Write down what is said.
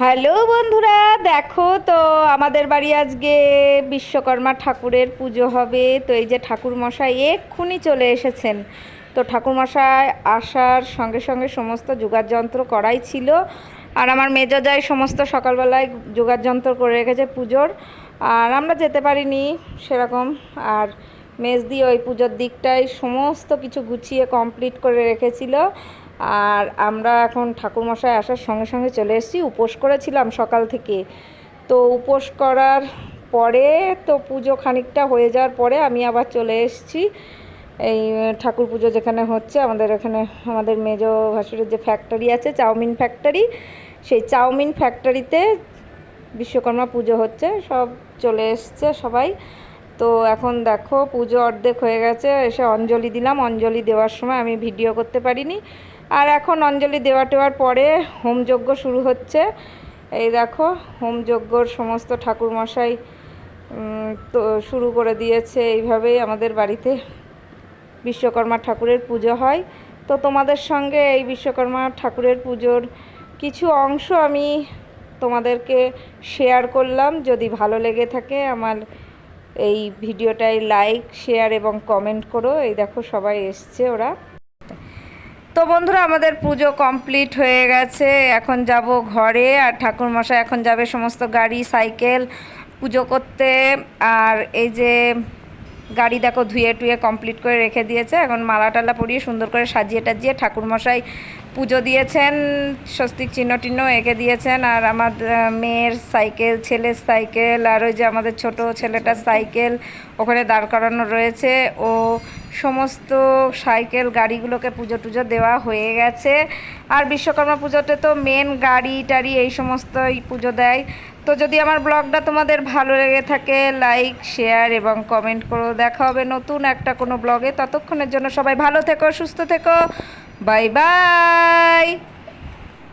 Hello বন্ধুরা, দেখো তো আমাদের বাড়ি আজকে বিশ্বকর্মা ঠাকুরের পুজো হবে। তো এই যে ঠাকুর মশাই এক্ষুনি চলে এসেছেন। তো ঠাকুর মশাই আসার সঙ্গে সঙ্গে সমস্ত যোগার যন্ত্র করাই ছিল। আর আমার মেজজাই সমস্ত সকালবেলায় যোগার যন্ত্র করে রেখেছে পুজোর। আর আমরা যেতে পারিনি সেরকম। আর মেজদি ওই পুজোর দিকটাই সমস্ত কিছু গুছিয়ে কমপ্লিট করে রেখেছিল। আর আমরা এখন ঠাকুরমশাই আসার সঙ্গে সঙ্গে চলে এসেছি, উপোস করেছিলাম সকাল থেকে। তো উপোস করার পরে তো পুজো খানিকটা হয়ে যাওয়ার পরে আমি আবার চলে এসেছি। এই ঠাকুর পুজো যেখানে হচ্ছে, আমাদের এখানে, আমাদের মেজ ভাসুরের যে ফ্যাক্টরি আছে, চাউমিন ফ্যাক্টরি সেই চাউমিন ফ্যাক্টরিতে বিশ্বকর্মা পুজো হচ্ছে, সব চলে এসছে সবাই। তো এখন দেখো, পুজো অর্ধেক হয়ে গেছে, এসে অঞ্জলি দিলাম। অঞ্জলি দেওয়ার সময় আমি ভিডিও করতে পারিনি। আর এখন অঞ্জলি দেওয়া টেওয়ার পরে হোমযজ্ঞ শুরু হচ্ছে। এই দেখো হোমযজ্ঞর সমস্ত ঠাকুরমশাই তো শুরু করে দিয়েছে। এইভাবেই আমাদের বাড়িতে বিশ্বকর্মা ঠাকুরের পুজো হয়। তো তোমাদের সঙ্গে এই বিশ্বকর্মা ঠাকুরের পুজোর কিছু অংশ আমি তোমাদেরকে শেয়ার করলাম। যদি ভালো লেগে থাকে আমার এই ভিডিওটায় লাইক শেয়ার এবং কমেন্ট করো। এই দেখো সবাই এসছে ওরা। তো বন্ধুরা, আমাদের পুজো কমপ্লিট হয়ে গেছে। এখন যাব ঘরে আর ঠাকুরমশাই এখন যাবে সমস্ত গাড়ি, সাইকেল পুজো করতে। আর এই যে গাড়ি দেখো ধুয়ে টুয়ে কমপ্লিট করে রেখে দিয়েছে। এখন মালা টালা পরিয়ে সুন্দর করে সাজিয়ে টাজিয়ে ঠাকুরমশাই পুজো দিয়েছেন স্বস্তিক চিহ্ন টিহ্ন এঁকে দিয়েছেন। আর আমার মেয়ের সাইকেল ছেলের সাইকেল আর ওই যে আমাদের ছোট ছেলেটার সাইকেল ওখানে দাঁড় করানো রয়েছে। ও সমস্ত সাইকেল গাড়িগুলোকে পুজো টুজো দেওয়া হয়ে গেছে। আর বিশ্বকর্মা পুজোতে তো মেন গাড়ি টাড়ি এই সমস্তই পুজো দেয়। তো যদি আমার ব্লগটা তোমাদের ভালো লেগে থাকে লাইক শেয়ার এবং কমেন্ট করো দেখা হবে নতুন একটা কোনো ব্লগে। ততক্ষণের জন্য সবাই ভালো থেকো, সুস্থ থেকো। Bye bye